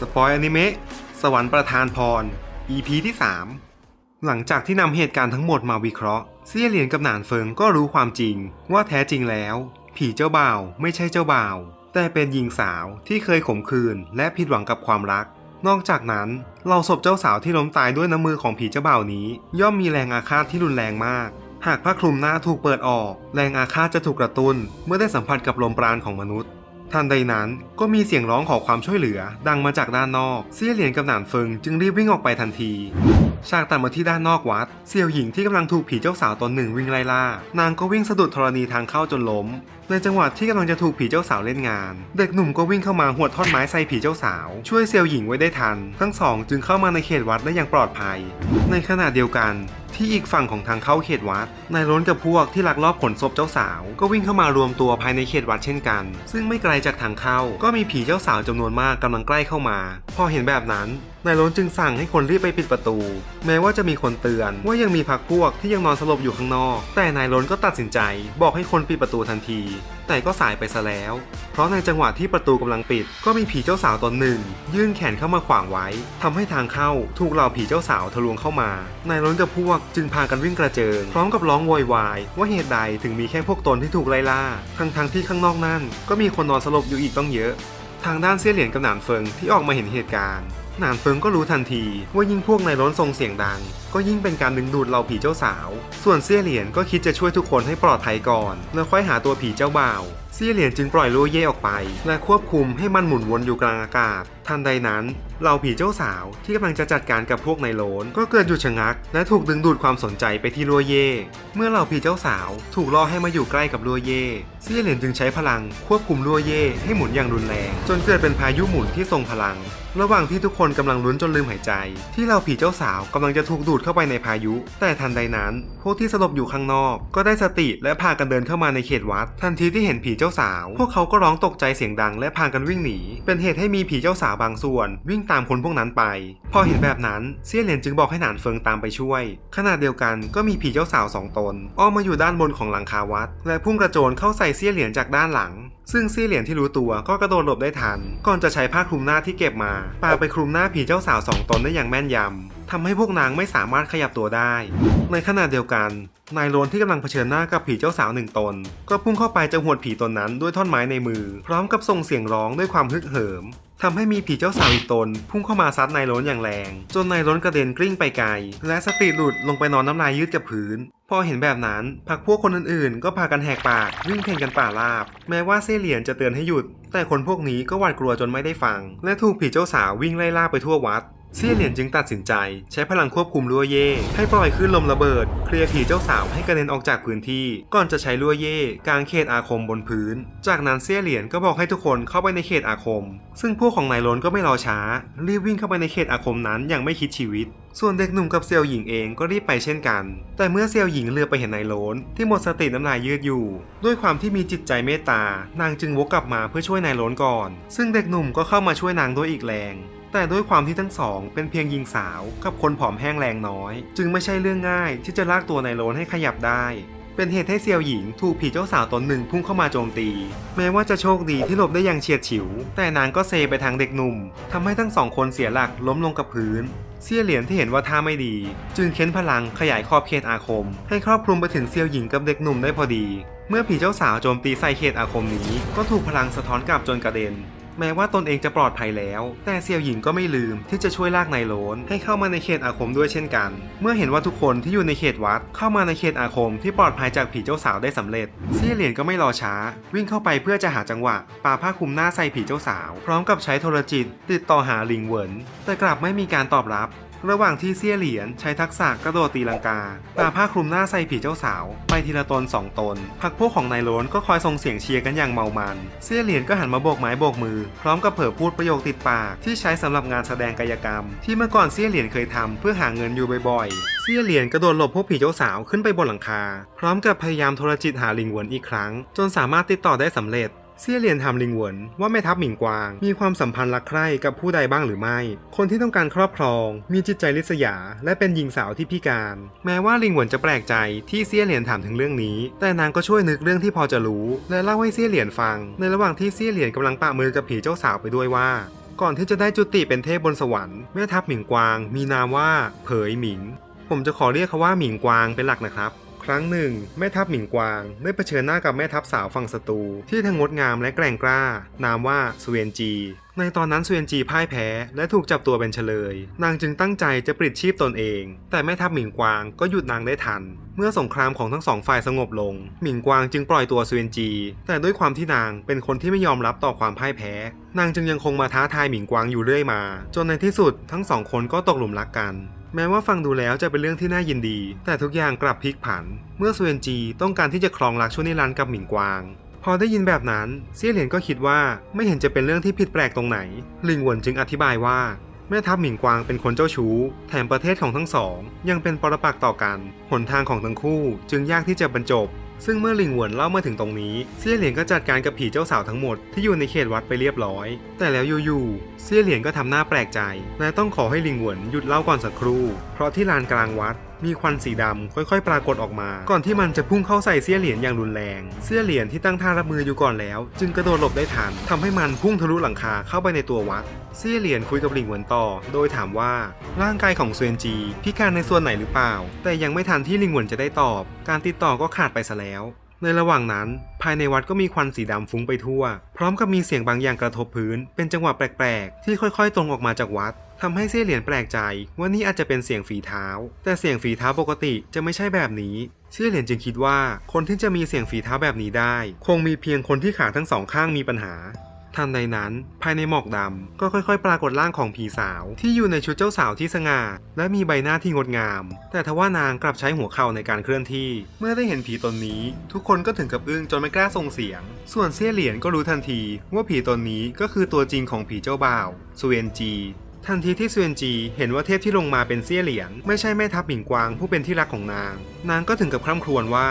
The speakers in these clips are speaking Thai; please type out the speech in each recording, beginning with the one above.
สปอยอนิเมะสวรรค์ประทานพร EP ที่ 3 หลังจากที่นำเหตุการณ์ทั้งหมดมาวิเคราะห์เซี่ยเหรียญกับหนานเฟิงก็รู้ความจริง ว่าแท้จริงแล้ว ผีเจ้าบ่าวไม่ใช่เจ้าบ่าว แต่เป็นหญิงสาวที่เคยข่มขืน และผิดหวังกับความรัก นอกจากนั้นเราศพเจ้าสาวที่ล้มตายด้วยน้ำมือของผีเจ้าบ่าวนี้ ย่อมมีแรงอาฆาตที่รุนแรงมาก หากผ้าคลุมหน้าถูกเปิดออก แรงอาฆาตจะถูกกระตุ้นเมื่อได้สัมผัสกับลมปราณของมนุษย์ ทันใดนั้นก็มีเสียงร้องขอความช่วยเหลือ ดังมาจากด้านนอกเซี่ยเหรียญกับหนานเฟิงจึงรีบวิ่งออกไปทันทีฉากตัดมาที่ด้านนอกวัดเสี่ยวหญิงที่กำลังถูกผีเจ้าสาวตนหนึ่งวิ่งไล่ล่านางก็วิ่งสะดุดธรณีทางเข้าจนล้ม ในจังหวะที่กำลังจะถูกผีเจ้าสาวเล่นงาน เด็กหนุ่มก็วิ่งเข้ามาหวดท่อนไม้ใส่ผีเจ้าสาว ช่วยเสี่ยวหญิงไว้ได้ทัน ทั้งสองจึงเข้ามาในเขตวัดได้อย่างปลอดภัย ในขณะเดียวกันที่อีกฝั่งของทางเข้าเขตวัด นายล้นกับพวกที่ลักลอบขนศพเจ้าสาว ก็วิ่งเข้ามารวมตัวภายในเขตวัดเช่นกัน ซึ่งไม่ไกลจากทางเข้า ก็มีผีเจ้าสาวจำนวนมากกำลังใกล้เข้ามา พอเห็นแบบนั้น นายล้นจึงสั่งให้คนรีบไปปิดประตู แม้ว่าจะมีคนเตือนว่ายังมีพักพวกที่ยังนอนสลบอยู่ข้างนอก แต่นายล้นก็ตัดสินใจ บอกให้คนปิดประตูทันทีแต่ก็สายไปซะแล้ว เพราะในจังหวะที่ประตูกำลังปิด ก็มีผีเจ้าสาวตนหนึ่ง ยื่นแขนเข้ามาขวางไว้ทำให้ทางเข้าถูกเหล่าผีเจ้าสาวทะลวงเข้ามานายล้นกับพวกจึงพากันวิ่งกระเจิง พร้อมกับร้องโวยวายว่าเหตุใดถึงมีแค่พวกตนที่ถูกไล่ล่า ทั้งๆที่ข้างนอกนั่นก็มีคนนอนสลบอยู่อีกต้องเยอะ ทางด้านเซี่ยเหรียญกับหนานเฟิงที่ออกมาเห็นเหตุการณ์ นานเฟิงก็รู้ทันที ว่ายิ่งพวกนายล้นทรงเสียงดัง ก็ยิ่งเป็นการดึงดูดเราผีเจ้าสาว ส่วนเซี่ยเหรียญก็คิดจะช่วยทุกคนให้ปลอดภัยก่อน แล้วค่อยหาตัวผีเจ้าบ่าว ซี่ยเหรียญจึงปล่อยโลเย่ออกไป และควบคุมให้มันหมุนวนอยู่กลางอากาศ ทันใดนั้นเราผีเจ้าสาวที่กำลังจะจัดการกับพวกนายโลนก็เกิดหยุดชะงัก และถูกดึงดูดความสนใจไปที่ลัวเย่ เมื่อเราผีเจ้าสาวถูกล่อให้มาอยู่ใกล้กับลัวเย่เซี่ยเหรียญจึงใช้พลังควบคุมลัวเย่ให้หมุนอย่างรุนแรง จนเกิดเป็นพายุหมุนที่ทรงพลัง ระหว่างที่ทุกคนกำลังลุ้นจนลืมหายใจ ที่เราผีเจ้าสาวกำลังจะถูกดูดเข้าไปในพายุ แต่ทันใดนั้น พวกที่สลบอยู่ข้างนอก ก็ได้สติและพากันเดินเข้ามาในเขตวัด ทันทีที่เห็นผีเจ้าสาว พวกเขาก็ร้องตกใจเสียงดังและพากันวิ่งหนี เป็นเหตุให้มีผีเจ้าสาวบางส่วน วิ่งตามคนพวกนั้นไป พอเห็นแบบนั้นเซียเหรียญจึงบอกให้หนานเฟิงตามไปช่วย ขณะเดียวกันก็มีผีเจ้าสาวสองตนอ้อมมาอยู่ด้านบนของหลังคาวัด และพุ่งกระโจนเข้าใส่เซียเหรียญจากด้านหลังซึ่งเซี่ยเหรียญที่รู้ตัวก็กระโดดหลบได้ทัน ก่อนจะใช้ผ้าคลุมหน้าที่เก็บมาปาไปคลุมหน้าผีเจ้าสาวสองตนได้อย่างแม่นยำ ทำให้พวกนางไม่สามารถขยับตัวได้ ในขณะเดียวกัน นายโลนที่กำลังเผชิญหน้ากับผีเจ้าสาวหนึ่งตน ก็พุ่งเข้าไปจะหวดผีตนนั้นด้วยท่อนไม้ในมือ พร้อมกับส่งเสียงร้องด้วยความฮึกเหิมทำให้มีผีเจ้าสาวอีกตน พุ่งเข้ามาซัดนายโลนอย่างแรง จนนายโลนกระเด็นกลิ้งไปไกล และสติหลุดลงไปนอนน้ำลายยืดกับพื้น พอเห็นแบบนั้นพักพวกคนอื่นๆ ก็พากันแหกปาก วิ่งเพ่นกันป่าราบ แม้ว่าเซเหลียนจะเตือนให้หยุด แต่คนพวกนี้ก็หวาดกลัวจนไม่ได้ฟัง และถูกผีเจ้าสาววิ่งไล่ล่าไปทั่ววัด เซี่ยเหรียญจึงตัดสินใจ ใช้พลังควบคุมลัวเย่ให้ปล่อยคลื่นลมระเบิด เคลียร์ผีเจ้าสาวให้กระเด็นออกจากพื้นที่ ก่อนจะใช้ลัวเย่กางเขตอาคมบนพื้น จากนั้นเซี่ยเหรียญก็บอกให้ทุกคนเข้าไปในเขตอาคม ซึ่งพวกของนายล้นก็ไม่รอช้า รีบวิ่งเข้าไปในเขตอาคมนั้นอย่างไม่คิดชีวิต ส่วนเด็กหนุ่มกับเซียวหญิงเองก็รีบไปเช่นกัน แต่เมื่อเซียวหญิงเลือไปเห็นนายโลนที่หมดสติน้ำลายยืดอยู่ ด้วยความที่มีจิตใจเมตตานางจึงวกกลับมาเพื่อช่วยนายโลนก่อน ซึ่งเด็กหนุ่มก็เข้ามาช่วยนางด้วยอีกแรง แต่ด้วยความที่ทั้งสองเป็นเพียงหญิงสาวกับคนผอมแห้งแรงน้อย จึงไม่ใช่เรื่องง่ายที่จะลากตัวนายโลนให้ขยับได้ เป็นเหตุให้เซียวหญิงถูกผีเจ้าสาวตนหนึ่งพุ่งเข้ามาโจมตี แม้ว่าจะโชคดีที่หลบได้อย่างเฉียดฉิว แต่นางก็เซไปทางเด็กหนุ่มทำให้ทั้งสองคนเสียหลักล้มลงกับพื้นเซียเหรียญที่เห็นว่าท่าไม่ดี จึงเค้นพลังขยายขอบเขตอาคม ให้ครอบคลุมไปถึงเซียวหญิงกับเด็กหนุ่มได้พอดี เมื่อผีเจ้าสาวโจมตีใส่เขตอาคมนี้ ก็ถูกพลังสะท้อนกลับจนกระเด็น แม้ว่าตนเองจะปลอดภัยแล้ว แต่เซียวหญิงก็ไม่ลืมที่จะช่วยลากนายโลนให้เข้ามาในเขตอาคมด้วยเช่นกัน เมื่อเห็นว่าทุกคนที่อยู่ในเขตวัดเข้ามาในเขตอาคมที่ปลอดภัยจากผีเจ้าสาวได้สำเร็จเซี่ยเหรียญก็ไม่รอช้า วิ่งเข้าไปเพื่อจะหาจังหวะปาผ้าคลุมหน้าใส่ผีเจ้าสาว พร้อมกับใช้โทรจิตติดต่อหาลิงเหวินแต่กลับไม่มีการตอบรับ ระหว่างที่เซี่ยเหรียญใช้ทักษะกระโดดตีลังกาปาผ้าคลุมหน้าใส่ผีเจ้าสาว ไปทีละตนสองตน พักพวกของนายโลนก็คอยส่งเสียงเชียร์กันอย่างเมามัน เซี่ยเหรียญก็หันมาโบกไม้โบกมือ พร้อมกับเผอพูดประโยคติดปากที่ใช้สำหรับงานแสดงกายกรรม ที่เมื่อก่อนเซี่ยเหรียญเคยทำเพื่อหาเงินอยู่บ่อยๆ เซี่ยเหรียญกระโดดหลบพวกผีเจ้าสาวขึ้นไปบนหลังคา พร้อมกับพยายามโทรจิตหาลิงเหวินอีกครั้ง จนสามารถติดต่อได้สำเร็จ เซี่ยเหรียญถามลิงเหวินว่าแม่ทัพหมิงกวาง มีความสัมพันธ์รักใคร่กับผู้ใดบ้างหรือไม่ คนที่ต้องการครอบครอง มีจิตใจริษยา และเป็นหญิงสาวที่พิการ แม้ว่าลิงเหวินจะแปลกใจที่เซี่ยเหรียญถามถึงเรื่องนี้ แต่นางก็ช่วยนึกเรื่องที่พอจะรู้ และเล่าให้เซี่ยเหรียญฟัง ในระหว่างที่เซี่ยเหรียญกำลังปะมือกับผีเจ้าสาวไปด้วยว่าก่อนที่จะได้จุติเป็นเทพบนสวรรค์แม่ทัพหมิงกวาง มีนามว่าเผยหมิง ผมจะขอเรียกเขาว่าหมิงกวางเป็นหลักนะครับ ครั้งหนึ่งแม่ทัพหมิงกวาง ได้เผชิญหน้ากับแม่ทัพสาวฝั่งศัตรูที่ทั้งงดงามและแกร่งกล้า นามว่าสเวียนจี ในตอนนั้นสเวียนจีพ่ายแพ้และถูกจับตัวเป็นเฉลย นางจึงตั้งใจจะปลิดชีพตนเอง แต่แม่ทัพหมิงกวางก็หยุดนางได้ทัน เมื่อสงครามของทั้งสองฝ่ายสงบลง หมิงกวางจึงปล่อยตัวสเวียนจี แต่ด้วยความที่นางเป็นคนที่ไม่ยอมรับต่อความพ่ายแพ้ นางจึงยังคงมาท้าทายหมิงกวางอยู่เรื่อยมา จนในที่สุดทั้งสองคนก็ตกหลุมรักกัน แม้ว่าฟังดูแล้วจะเป็นเรื่องที่น่ายินดี แต่ทุกอย่างกลับพลิกผัน เมื่อสเวนจีต้องการที่จะครองรักชั่วนิรันดร์กับหมิงกวาง พอได้ยินแบบนั้นเซี่ยเหลียนก็คิดว่าไม่เห็นจะเป็นเรื่องที่ผิดแปลกตรงไหน ลิงหวนจึงอธิบายว่าแม่ทัพหมิงกวางเป็นคนเจ้าชู้ แถมประเทศของทั้งสอง ยังเป็นปรปักษ์ต่อกัน หนทางของทั้งคู่จึงยากที่จะบรรจบ ซึ่งเมื่อลิงหวนเล่ามาถึงตรงนี้เซี่ยเหรียญก็จัดการกับผีเจ้าสาวทั้งหมดที่อยู่ในเขตวัดไปเรียบร้อย แต่แล้วอยู่ๆเซี่ยเหรียญก็ทำหน้าแปลกใจ และต้องขอให้ลิงหวนหยุดเล่าก่อนสักครู่ เพราะที่ลานกลางวัด มีควันสีดำค่อยๆ ปรากฏออกมา ก่อนที่มันจะพุ่งเข้าใส่เสี้ยเหรียญอย่างรุนแรง เสี้ยเหรียญที่ตั้งท่ารับมืออยู่ก่อนแล้ว จึงกระโดดหลบได้ทันทำให้มันพุ่งทะลุหลังคาเข้าไปในตัววัด เสี้ยเหรียญคุยกับหลิงเหวินต่อ โดยถามว่าร่างกายของเซวนจี พิการในส่วนไหนหรือเปล่า แต่ยังไม่ทันที่หลิงเหวินจะได้ตอบ การติดต่อก็ขาดไปซะแล้วในระหว่างนั้น ภายในวัดก็มีควันสีดำฟุ้งไปทั่ว พร้อมกับมีเสียงบางอย่างกระทบพื้น เป็นจังหวะแปลกๆ ที่ค่อยๆ ตรงออกมาจากวัด ทำให้เซี่ยเหรียญแปลกใจว่านี่อาจจะเป็นเสียงฝีเท้า แต่เสียงฝีเท้าปกติจะไม่ใช่แบบนี้เซี่ยเหรียญจึงคิดว่าคนที่จะมีเสียงฝีเท้าแบบนี้ได้ คงมีเพียงคนที่ขาทั้งสองข้างมีปัญหาทันใดนั้นภายในหมอกดำก็ค่อยๆ ปรากฏร่างของผีสาว ที่อยู่ในชุดเจ้าสาวที่สง่า และมีใบหน้าที่งดงาม แต่ทว่านางกลับใช้หัวเข่าในการเคลื่อนที่ เมื่อได้เห็นผีตนนี้ ทุกคนก็ถึงกับอึ้งจนไม่กล้าส่งเสียง ส่วนเซี่ยเหรียญก็รู้ทันทีว่าผีตนนี้ก็คือตัวจริงของผีเจ้าบ่าวสเวนจี ทันทีที่เซวนจีเห็นว่าเทพที่ลงมาเป็นเซี่ยเหลียง ไม่ใช่แม่ทัพหมิงกวางผู้เป็นที่รักของนาง นางก็ถึงกับคร่ำครวญว่า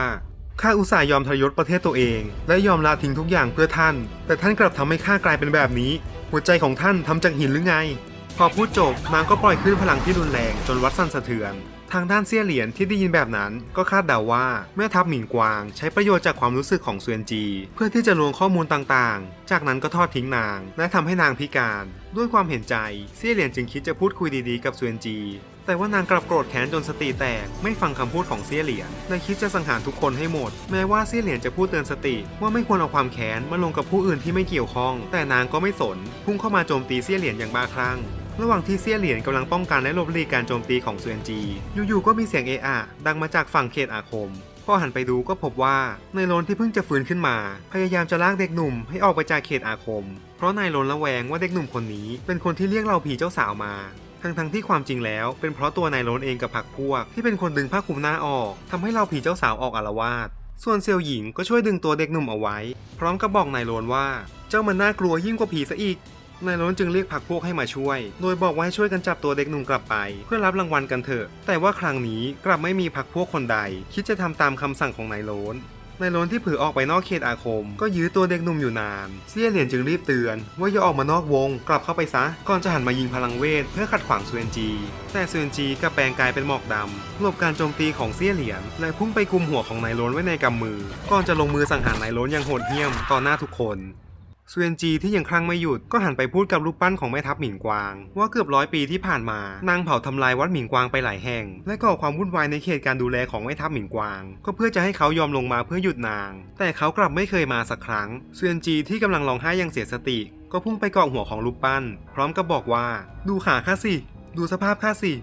ข้าอุตส่าห์ยอมทรยศประเทศตัวเอง และยอมลาทิ้งทุกอย่างเพื่อท่าน แต่ท่านกลับทำให้ข้ากลายเป็นแบบนี้ หัวใจของท่านทำจากหินหรือไง พอพูดจบนางก็ปล่อยขึ้นพลังที่รุนแรงจนวัดสั่นสะเทือน ทางด้านเซี่ยเหรียญที่ได้ยินแบบนั้นก็คาดเดาว่าแม่ทัพหมิงกวาง ใช้ประโยชน์จากความรู้สึกของเซวนจี เพื่อที่จะลวงข้อมูลต่างๆ จากนั้นก็ทอดทิ้งนาง และทำให้นางพิการ ด้วยความเห็นใจเซี่ยเหรียญจึงคิดจะพูดคุยดีๆกับเซวนจี แต่ว่านางกลับโกรธแค้นจนสติแตกไม่ฟังคำพูดของเซี่ยเหรียญและคิดจะสังหารทุกคนให้หมด แม้ว่าเซี่ยเหรียญจะพูดเตือนสติ ว่าไม่ควรเอาความแค้นมาลงกับผู้อื่นที่ไม่เกี่ยวข้อง แต่นางก็ไม่สน พุ่งเข้ามาโจมตีเซี่ยเหรียญอย่างบ้าคลั่ง ระหว่างที่เซียเหรียญกำลังป้องกันและลบลีกการโจมตีของเซวนจีอยู่ๆก็มีเสียงเออะดังมาจากฝั่งเขตอาคมพอหันไปดูก็พบว่าในโลนที่เพิ่งจะฟื้นขึ้นมา พยายามจะลากเด็กหนุ่มให้ออกไปจากเขตอาคม เพราะนายลนละแวงว่าเด็กหนุ่มคนนี้ เป็นคนที่เรียกเราผีเจ้าสาวมาทั้งๆที่ความจริงแล้วเป็นเพราะตัวนายโลนเองกับผักพวก ที่เป็นคนดึงผ้าคลุมหน้าออกทำให้เราผีเจ้าสาวออกอาลวาดส่วนเซียวหญิงก็ช่วยดึงตัวเด็กหนุ่มเอาไว้ พร้อมกับบอกนายโลนว่า เจ้ามันน่ากลัวยิ่งกว่าผีซะอีก นายล้นจึงเรียกพักพวกให้มาช่วย โดยบอกว่าให้ช่วยกันจับตัวเด็กหนุ่มกลับไป เพื่อรับรางวัลกันเถอะ แต่ว่าครั้งนี้กลับไม่มีพักพวกคนใด คิดจะทำตามคำสั่งของนายล้นนายล้นที่ผือออกไปนอกเขตอาคม ก็ยื้อตัวเด็กหนุ่มอยู่นานเซี่ยเหรียญจึงรีบเตือน ว่าอย่าออกมานอกวง กลับเข้าไปซะ ก่อนจะหันมายิงพลังเวทเพื่อขัดขวางเซวนจี แต่เซวนจีกลับแปลงกายเป็นหมอกดำหลบการโจมตีของเซี่ยเหรียญและพุ่งไปกุมหัวของนายล้นไว้ในกำมือ ก่อนจะลงมือสังหารนายล้นอย่างโหดเหี้ยมต่อหน้าทุกคน เซเวนจีที่ยังคลั่งไม่หยุดก็หันไปพูดกับรูปปั้นของแม่ทัพหมิงกวาง ว่าเกือบร้อยปีที่ผ่านมานางเผาทำลายวัดหมิงกวางไปหลายแห่ง และก่อความวุ่นวายในเขตการดูแลของแม่ทัพหมิงกวาง ก็เพื่อจะให้เขายอมลงมาเพื่อหยุดนาง แต่เขากลับไม่เคยมาสักครั้งเซเวนจีที่กำลังร้องไห้อยังเสียสติ ก็พุ่งไปเกาะหัวของรูปปั้น พร้อมกับบอกว่า ดูขาข้าสิ ดูสภาพข้าสิ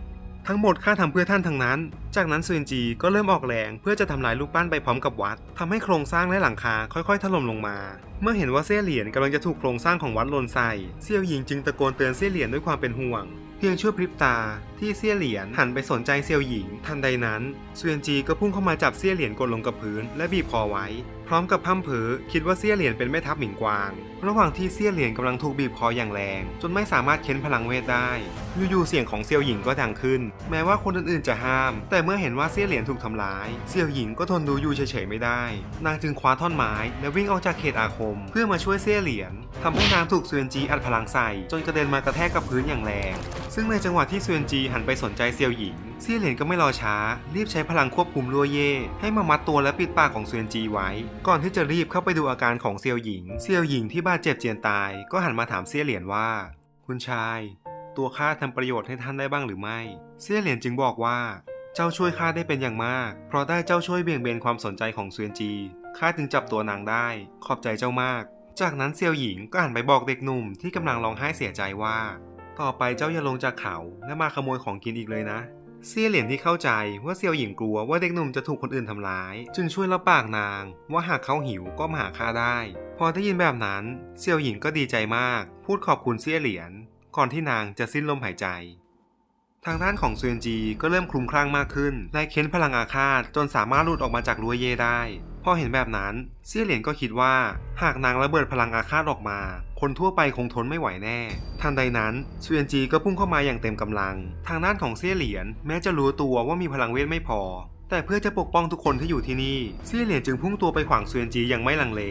ทั้งหมดข้าทำเพื่อท่านทั้งนั้น จากนั้นเซวนจีก็เริ่มออกแรงเพื่อจะทำลายรูปปั้นไปพร้อมกับวัดทำให้โครงสร้างและหลังคาค่อยๆถล่มลงมา เมื่อเห็นว่าเซี่ยเหรียญกำลังจะถูกโครงสร้างของวัดลนใส่เซี่ยวหญิงจึงตะโกนเตือนเซี่ยเหรียญด้วยความเป็นห่วงเพียงชั่วพริบตาที่เซี่ยเหรียญหันไปสนใจเซียวหญิง ทันใดนั้นเซวียนจีก็พุ่งเข้ามาจับเซี่ยเหรียญกดลงกับพื้นและบีบคอไว้ พร้อมกับพร่ำเผอคิดว่าเซี่ยเหรียญเป็นแม่ทัพหมิงกวาง ระหว่างที่เซี่ยเหรียญกำลังถูกบีบคออย่างแรง จนไม่สามารถเค้นพลังเวทได้ อยู่ๆเสียงของเซียวหญิงก็ดังขึ้น แม้ว่าคนอื่นๆจะห้าม แต่เมื่อเห็นว่าเซี่ยเหรียญถูกทำร้าย เซียวหญิงก็ทนดูอยู่เฉยๆไม่ได้ นางจึงคว้าท่อนไม้ และวิ่งออกจากเขตอาคม เพื่อมาช่วยเซี่ยเหรียญทำให้นางถูกเซวียนจีอัดพลังใส่ จนกระเด็นมากระแทกกับพื้นอย่างแรง ซึ่งในจังหวะที่เซวียนจีหันไปสนใจเซียวหญิง เซี่ยเหรียญก็ไม่รอช้า รีบใช้พลังควบคุมลัวเย่ให้มามัดตัวและปิดปากของเซวียนจีไว้ ก่อนที่จะรีบเข้าไปดูอาการของเซียวหญิง เซียวหญิงที่บาดเจ็บเจียนตาย ก็หันมาถามเซี่ยเหรียญว่า คุณชาย ตัวข้าทำประโยชน์ให้ท่านได้บ้างหรือไม่เสี่ยเหรียญจึงบอกว่า เจ้าช่วยข้าได้เป็นอย่างมาก เพราะได้เจ้าช่วยเบี่ยงเบนความสนใจของเซวียนจีข้าจึงจับตัวนางได้ ขอบใจเจ้ามาก จากนั้นเซียวหญิงก็หันไปบอกเด็กหนุ่มที่กำลังร้องไห้เสียใจว่า ต่อไปเจ้าอย่าลงจากเขาและมาขโมยของกินอีกเลยนะ เซี่ยเหรียญที่เข้าใจว่าเซียวหญิงกลัวว่าเด็กหนุ่มจะถูกคนอื่นทำร้าย จึงช่วยรับปากนาง ว่าหากเขาหิวก็มาหาข้าได้ พอได้ยินแบบนั้นเซียวหญิงก็ดีใจมาก พูดขอบคุณเซี่ยเหรียญก่อนที่นางจะสิ้นลมหายใจ ทางด้านของเซวียนจีก็เริ่มคลุมคลั่งมากขึ้น และเค้นพลังอาฆาตจนสามารถหลุดออกมาจากรั้วเย่ได้ พอเห็นแบบนั้นเซี่ยเหรียญก็คิดว่า หากนางระเบิดพลังอาฆาตออกมา คนทั่วไปคงทนไม่ไหวแน่ ทันใดนั้นเซวียนจีก็พุ่งเข้ามาอย่างเต็มกำลัง ทางด้านของเซี่ยเหรียญแม้จะรู้ตัวว่ามีพลังเวทไม่พอ แต่เพื่อจะปกป้องทุกคนที่อยู่ที่นี่เซี่ยเหรียญจึงพุ่งตัวไปขวางเซวียนจีอย่างไม่ลังเล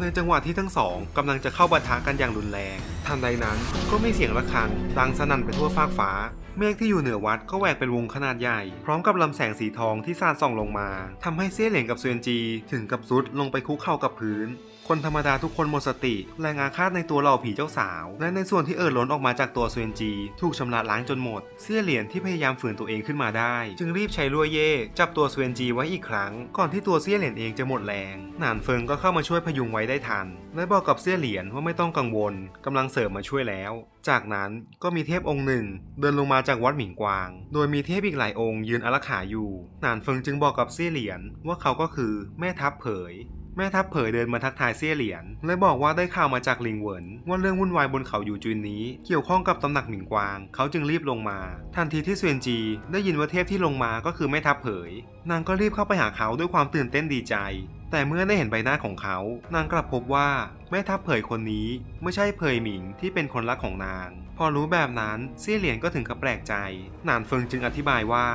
ในจังหวะที่ทั้งสองกำลังจะเข้าปะทะกันอย่างรุนแรง ทันใดนั้นก็มีเสียงระฆังดังสนั่นไปทั่วฟากฟ้า เมฆที่อยู่เหนือวัดก็แหวกเป็นวงขนาดใหญ่ พร้อมกับลำแสงสีทองที่สาดส่องลงมาทำให้เซี่ยเหลียงกับเซวียนจี ถึงกับซุดลงไปคุกเข่ากับพื้น คนธรรมดาทุกคนหมดสติ แรงอาฆาตในตัวเหล่าผีเจ้าสาว และในส่วนที่เอ่อล้นออกมาจากตัวเซียนจี ถูกชำระล้างจนหมดเซี่ยเหรียญที่พยายามฝืนตัวเองขึ้นมาได้ จึงรีบใช้ลวดเย่จับตัวเซียนจีไว้อีกครั้ง ก่อนที่ตัวเซี่ยเหรียญเองจะหมดแรง หนานเฟิงก็เข้ามาช่วยพยุงไว้ได้ทัน และบอกกับเซี่ยเหรียญว่าไม่ต้องกังวลกำลังเสริมมาช่วยแล้ว จากนั้นก็มีเทพองค์หนึ่ง เดินลงมาจากวัดหมิงกวาง โดยมีเทพอีกหลายองค์ยืนอารักขาอยู่ หนานเฟิงจึงบอกกับเซี่ยเหรียญว่าเขาก็คือแม่ทัพเผย แม่ทัพเผยเดินมาทักทายเซี่ยเหรียญและบอกว่าได้ข่าวมาจากลิงเหวินว่าเรื่องวุ่นวายบนเขาอยู่จุนนี้ เกี่ยวข้องกับตำหนักหมิงกวาง เขาจึงรีบลงมา ทันทีที่เซวียนจี ได้ยินว่าเทพที่ลงมาก็คือแม่ทัพเผย นางก็รีบเข้าไปหาเขาด้วยความตื่นเต้นดีใจ แต่เมื่อได้เห็นใบหน้าของเขา นางกลับพบว่าแม่ทัพเผยคนนี้ไม่ใช่เผยหมิงที่เป็นคนรักของนาง พอรู้แบบนั้นเซี่ยเหรียญก็ถึงกับแปลกใจ หนานเฟิงจึงอธิบายว่า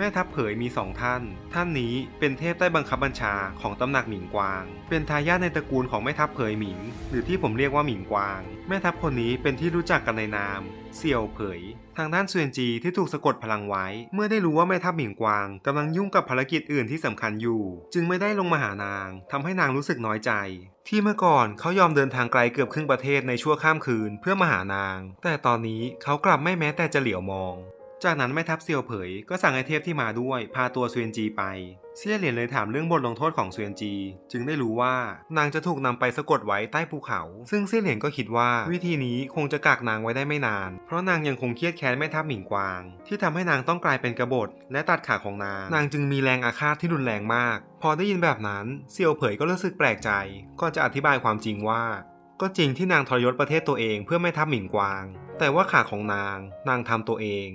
แม่ทัพเผยมีสองท่าน ท่านนี้เป็นเทพใต้บังคับบัญชาของตำหนักหมิงกวาง เป็นทายาทในตระกูลของแม่ทัพเผยหมิง หรือที่ผมเรียกว่าหมิงกวาง แม่ทัพคนนี้เป็นที่รู้จักกันในนามเสี่ยวเผย ทางด้านเซวียนจีที่ถูกสะกดพลังไว้ เมื่อได้รู้ว่าแม่ทัพหมิงกวางกำลังยุ่งกับภารกิจอื่นที่สำคัญอยู่ จึงไม่ได้ลงมาหานางทำให้นางรู้สึกน้อยใจ ที่เมื่อก่อนเขายอมเดินทางไกลเกือบครึ่งประเทศในชั่วข้ามคืนเพื่อมาหานาง แต่ตอนนี้เขากลับไม่แม้แต่จะเหลียวมอง จากนั้นแม่ทัพเซียวเผยก็สั่งให้เทพที่มาด้วยพาตัวเซวียนจีไป เซี่ยเหรียญเลยถามเรื่องบทลงโทษของเซวียนจี จึงได้รู้ว่านางจะถูกนำไปสะกดไว้ใต้ภูเขา ซึ่งเซี่ยเหรียญก็คิดว่าวิธีนี้คงจะกักนางไว้ได้ไม่นาน เพราะนางยังคงเครียดแค้นแม่ทัพหมิงกวาง ที่ทำให้นางต้องกลายเป็นกบฏและตัดขาของนาง นางจึงมีแรงอาฆาตที่รุนแรงมาก พอได้ยินแบบนั้นเซียวเผยก็รู้สึกแปลกใจ ก็จะอธิบายความจริงว่า ก็จริงที่นางทรยศประเทศตัวเองเพื่อไม่ทับหมิงกวาง แต่ว่าขาของนางนางทำตัวเอง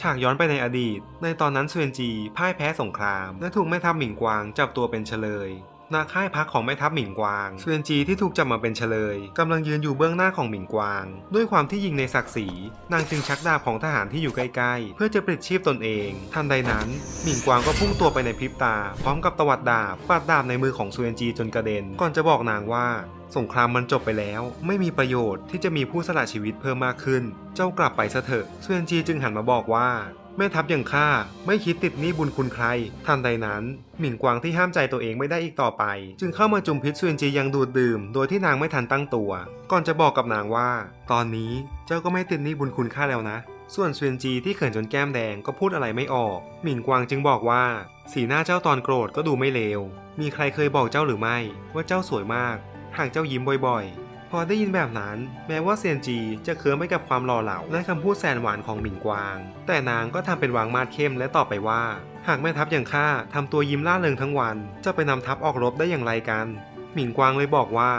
ฉากย้อนไปในอดีต ในตอนนั้นเซวียนจีพ่ายแพ้สงคราม และถูกแม่ทัพหมิงกวางจับตัวเป็นเฉลยนาค่ายพักของแม่ทัพหมิงกวางเซวียนจีที่ถูกจับมาเป็นเฉลยกำลังยืนอยู่เบื้องหน้าของหมิงกวาง ด้วยความที่ยิงในศักดิ์ศรี นางจึงชักดาบของทหารที่อยู่ใกล้ๆ เพื่อจะปลิดชีพตนเอง ทันใดนั้นหมิงกวางก็พุ่งตัวไปในพริบตา พร้อมกับตวัดดาบปาดดาบในมือของเซวียนจีจนกระเด็น ก่อนจะบอกนางว่า สงครามมันจบไปแล้ว ไม่มีประโยชน์ที่จะมีผู้สละชีวิตเพิ่มมากขึ้น เจ้ากลับไปซะเถอะเซียนจีจึงหันมาบอกว่าแม่ทัพอย่างข้าไม่คิดติดหนี้บุญคุณใคร ทันใดนั้น หมิงกวางที่ห้ามใจตัวเองไม่ได้อีกต่อไป จึงเข้ามาจุมพิษเซียนจียังดูดดื่ม โดยที่นางไม่ทันตั้งตัว ก่อนจะบอกกับนางว่า ตอนนี้เจ้าก็ไม่ติดหนี้บุญคุณข้าแล้วนะ ส่วนเซียนจีที่เขินจนแก้มแดงก็พูดอะไรไม่ออก หมิงกวางจึงบอกว่า สีหน้าเจ้าตอนโกรธก็ดูไม่เลวมีใครเคยบอกเจ้าหรือไม่ ว่าเจ้าสวยมากากเจ้ายิ้มบ่อยๆ พอได้ยินแบบนั้น แม้ว่าเซียนจีจะเคิร์มไปกับความหล่อเหลาและคำพูดแสนหวานของหมิงกวาง แต่นางก็ทำเป็นวางมาดเข้มและตอบไปว่า หากแม่ทัพอย่างข้าทำตัวยิ้มล่าเริงทั้งวัน จะไปนำทัพออกรบได้อย่างไรกัน หมิงกวางเลยบอกว่า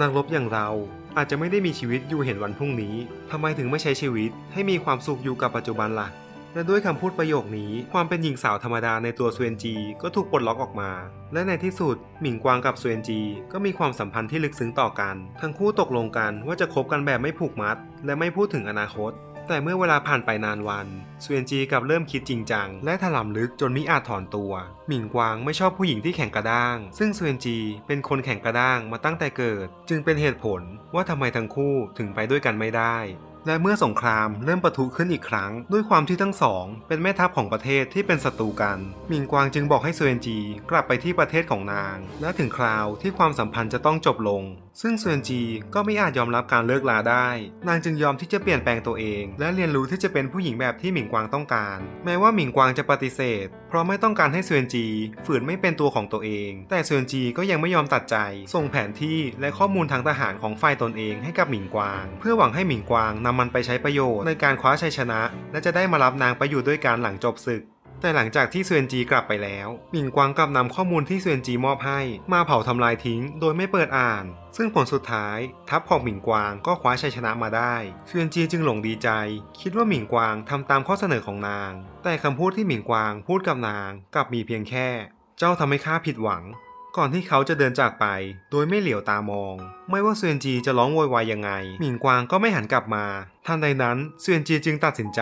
นักรบอย่างเราอาจจะไม่ได้มีชีวิตอยู่เห็นวันพรุ่งนี้ทำไมถึงไม่ใช้ชีวิตให้มีความสุขอยู่กับปัจจุบันล่ะ และด้วยคำพูดประโยคนี้ ความเป็นหญิงสาวธรรมดาในตัวเซวนจีก็ถูกปลดล็อกออกมา และในที่สุดหมิงกวางกับเซวนจี ก็มีความสัมพันธ์ที่ลึกซึ้งต่อกัน ทั้งคู่ตกลงกันว่าจะคบกันแบบไม่ผูกมัด และไม่พูดถึงอนาคต แต่เมื่อเวลาผ่านไปนานวันเซวนจีกลับเริ่มคิดจริงจัง และถลำลึกจนมิอาจถอนตัว หมิงกวางไม่ชอบผู้หญิงที่แข็งกระด้าง ซึ่งเซวนจีเป็นคนแข็งกระด้างมาตั้งแต่เกิด จึงเป็นเหตุผลว่าทำไมทั้งคู่ถึงไปด้วยกันไม่ได้ และเมื่อสงครามเริ่มปะทุขึ้นอีกครั้ง ด้วยความที่ทั้งสอง เป็นแม่ทัพของประเทศที่เป็นศัตรูกันหมิงกวางจึงบอกให้เซวนจี กลับไปที่ประเทศของนาง และถึงคราวที่ความสัมพันธ์จะต้องจบลง ซึ่งเซวนจีก็ไม่อาจยอมรับการเลิกลาได้ นางจึงยอมที่จะเปลี่ยนแปลงตัวเอง และเรียนรู้ที่จะเป็นผู้หญิงแบบที่หมิงกวางต้องการ แม้ว่าหมิงกวางจะปฏิเสธ เพราะไม่ต้องการให้เซวนจี ฝืนไม่เป็นตัวของตัวเอง แต่เซวนจีก็ยังไม่ยอมตัดใจ ส่งแผนที่และข้อมูลทางทหารของฝ่ายตนเองให้กับหมิงกวาง เพื่อหวังให้หมิงกวางนำมันไปใช้ประโยชน์ในการคว้าชัยชนะ และจะได้มารับนางไปอยู่ด้วยกันหลังจบศึก แต่หลังจากที่เซวนจีกลับไปแล้วหมิงกวางกลับนำข้อมูลที่เซวนจีมอบให้ มาเผาทำลายทิ้ง โดยไม่เปิดอ่าน ซึ่งผลสุดท้าย ทัพของหมิงกวางก็คว้าชัยชนะมาได้เซวนจีจึงหลงดีใจ คิดว่าหมิงกวางทำตามข้อเสนอของนาง แต่คำพูดที่หมิงกวางพูดกับนางกลับมีเพียงแค่ เจ้าทำให้ข้าผิดหวัง ก่อนที่เขาจะเดินจากไป โดยไม่เหลียวตามอง ไม่ว่าเซวนจีจะร้องโวยวายยังไง หมิงกวางก็ไม่หันกลับมา ทันใดนั้นเซวนจีจึงตัดสินใจ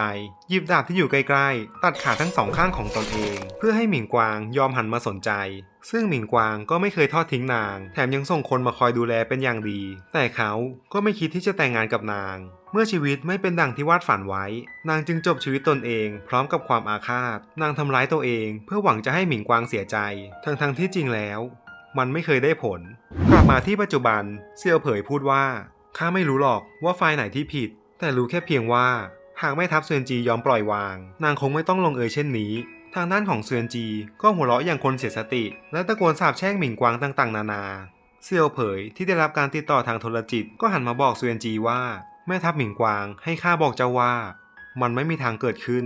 หยิบดาบที่อยู่ใกล้ๆ ตัดขาทั้งสองข้างของตนเอง เพื่อให้หมิงกวางยอมหันมาสนใจ ซึ่งหมิงกวางก็ไม่เคยทอดทิ้งนาง แถมยังส่งคนมาคอยดูแลเป็นอย่างดี แต่เขาก็ไม่คิดที่จะแต่งงานกับนาง เมื่อชีวิตไม่เป็นดังที่วาดฝันไว้ นางจึงจบชีวิตตนเอง พร้อมกับความอาฆาต นางทำร้ายตัวเอง เพื่อหวังจะให้หมิงกวางเสียใจ ทั้งๆที่จริงแล้ว มันไม่เคยได้ผล กลับมาที่ปัจจุบันเซียวเผยพูดว่าข้าไม่รู้หรอกว่าฝ่ายไหนที่ผิด แต่รู้แค่เพียงว่า หากแม่ทัพเซวนจียอมปล่อยวาง นางคงไม่ต้องลงเอยเช่นนี้ ทางด้านของเซวนจีก็หัวเราะอย่างคนเสียสติ และตะโกนสาบแช่งหมิงกวางต่างๆ นานา เซียวเผยที่ได้รับการติดต่อทางโทรจิตก็หันมาบอกเซวนจีว่า แม่ทัพหมิงกวางให้ข้าบอกเจ้าว่า มันไม่มีทางเกิดขึ้น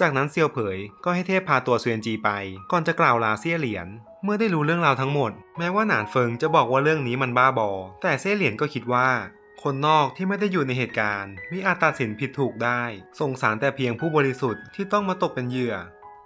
จากนั้นเซียวเผยก็ให้เทพพาตัวเซวนจีไป ก่อนจะกล่าวลาเซี่ยเหรียญเมื่อได้รู้เรื่องราวทั้งหมด แม้ว่าหนานเฟิงจะบอกว่าเรื่องนี้มันบ้าบอ แต่เซี่ยเหรียญก็คิดว่า คนนอกที่ไม่ได้อยู่ในเหตุการณ์มิอาจตัดสินผิดถูกได้ สงสารแต่เพียงผู้บริสุทธิ์ที่ต้องมาตกเป็นเหยื่อ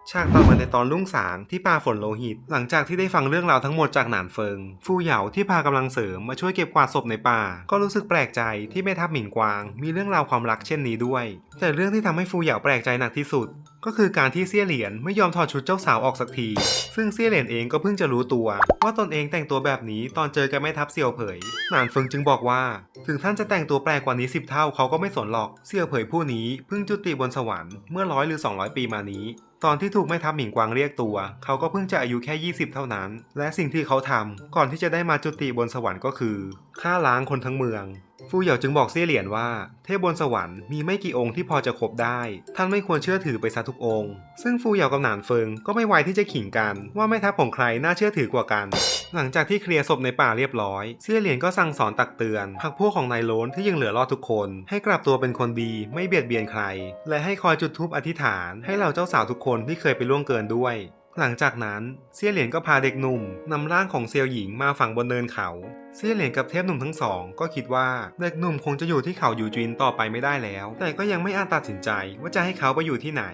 ฉากต่อมาในตอนรุ่งสางที่ป่าฝนโลหิต หลังจากที่ได้ฟังเรื่องราวทั้งหมดจากหนานเฟิง ฟูเหยาที่พากำลังเสริมมาช่วยเก็บกวาดศพในป่า ก็รู้สึกแปลกใจที่แม่ทัพหมิงกวาง มีเรื่องราวความรักเช่นนี้ด้วย แต่เรื่องที่ทำให้ฟูเหยาแปลกใจหนักที่สุด ก็คือการที่เซี่ยเหรียญไม่ยอมถอดชุดเจ้าสาวออกสักที ซึ่งเซี่ยเหรียญเองก็เพิ่งจะรู้ตัว ว่าตนเองแต่งตัวแบบนี้ตอนเจอกับแม่ทัพเซียวเผย หนานเฟิงจึงบอกว่า ถึงท่านจะแต่งตัวแปลกกว่านี้สิบเท่าเขาก็ไม่สนหรอกเซี่ยวเผยผู้นี้เพิ่งจุติบนสวรรค์เมื่อร้อยหรือ200 ปีมานี้ ตอนที่ถูกแม่ทัพหมิงกวางเรียกตัว เขาก็เพิ่งจะอายุแค่ 20 เท่านั้น และสิ่งที่เขาทำก่อนที่จะได้มาจุติบนสวรรค์ก็คือฆ่าล้างคนทั้งเมือง ฟูเหยาจึงบอกเซี่ยเหรียญว่า เทพบนสวรรค์มีไม่กี่องค์ที่พอจะคบได้ ท่านไม่ควรเชื่อถือไปซะทุกองค์ ซึ่งฟูเหยากับหนานเฟิงก็ไม่ไวที่จะขิงกัน ว่าแม่ทัพของใครน่าเชื่อถือกว่ากัน หลังจากที่เคลียร์ศพในป่าเรียบร้อย เซี่ยเหรียญก็สั่งสอนตักเตือนพรรคพวกของนายโลนที่ยังเหลือรอดทุกคน ให้กลับตัวเป็นคนดีไม่เบียดเบียนใคร และให้คอยจุดธูปอธิษฐาน ให้เหล่าเจ้าสาวทุกคนที่เคยไปล่วงเกินด้วย หลังจากนั้นเซี่ยเหรียญก็พาเด็กหนุ่มนำร่างของเซียวหญิงมาฝังบนเนินเขาเซี่ยเหรียญกับเทพหนุ่มทั้งสองก็คิดว่าเด็กหนุ่มคงจะอยู่ที่เขาอยู่จีนต่อไปไม่ได้แล้ว แต่ก็ยังไม่อาจตัดสินใจว่าจะให้เขาไปอยู่ที่ไหน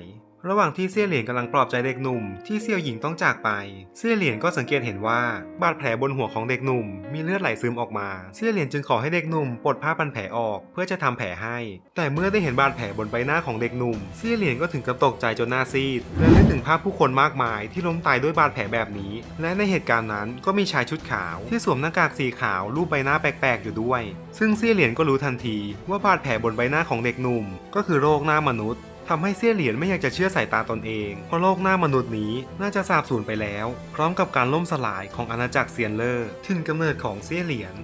ระหว่างที่เซี่ยเหรียญกำลังปลอบใจเด็กหนุ่มที่เซียวหญิงต้องจากไป เซี่ยเหรียญก็สังเกตเห็นว่าบาดแผลบนหัวของเด็กหนุ่ม มีเลือดไหลซึมออกมา เซี่ยเหรียญจึงขอให้เด็กหนุ่มปลดผ้าพันแผลออก เพื่อจะทำแผลให้ แต่เมื่อได้เห็นบาดแผลบนใบหน้าของเด็กหนุ่ม เซี่ยเหรียญก็ถึงกับตกใจจนหน้าซีด และนึกถึงภาพผู้คนมากมายที่ล้มตายด้วยบาดแผลแบบนี้ และในเหตุการณ์นั้นก็มีชายชุดขาวที่สวมหน้ากากสีขาวรูปใบหน้าแปลกๆ อยู่ด้วย ซึ่งเซี่ยเหรียญก็รู้ทันทีว่าบาดแผลบนใบหน้าของเด็กหนุ่ม ก็คือโรคหน้ามนุษย์ ทำให้เซี่ยเหรียญไม่อยากจะเชื่อสายตาตนเอง เพราะโลกหน้ามนุษย์นี้น่าจะสาบสูญไปแล้ว พร้อมกับการล่มสลายของอาณาจักรเซียนเลอร์ถึงกำเนิดของเซี่ยเหรียญ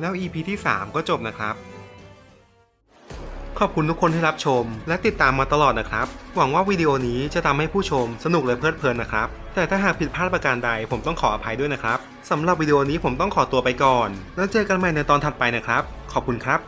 แล้ว EP ที่ 3 ก็จบนะครับขอบคุณทุกคนที่รับชม และติดตามมาตลอดนะครับ หวังว่าวิดีโอนี้จะทำให้ผู้ชมสนุกและเพลิดเพลินนะครับ แต่ถ้าหากผิดพลาดประการใดผมต้องขออภัยด้วยนะครับสำหรับวิดีโอนี้ผมต้องขอตัวไปก่อน แล้วเจอกันใหม่ในตอนถัดไปนะครับ ขอบคุณครับ